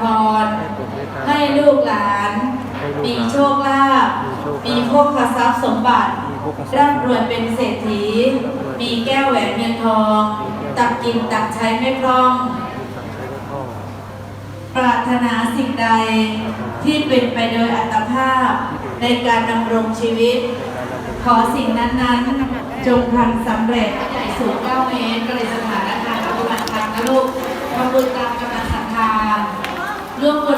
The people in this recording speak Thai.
พรให้ลูกหลาน มีโชคลาภมีโภคทรัพย์สมบัติร่ำรวยเป็นเศรษฐี มีแก้วแหวนเงินทอง ตักกินตักใช้ไม่พร่อง ถนาสิ่งใดที่เป็นไปโดยอัตภาพในการดำรงชีวิต ขอสิ่งนั้นๆ จงพันสำเร็จใหญ่สูง9เมตรก็เลยสถานการณ์ปฏิบัติธรรมนะลูกทำบุญตามกำลังศรัทธาร่วมบุญ100บาทรับเหรียญหนึ่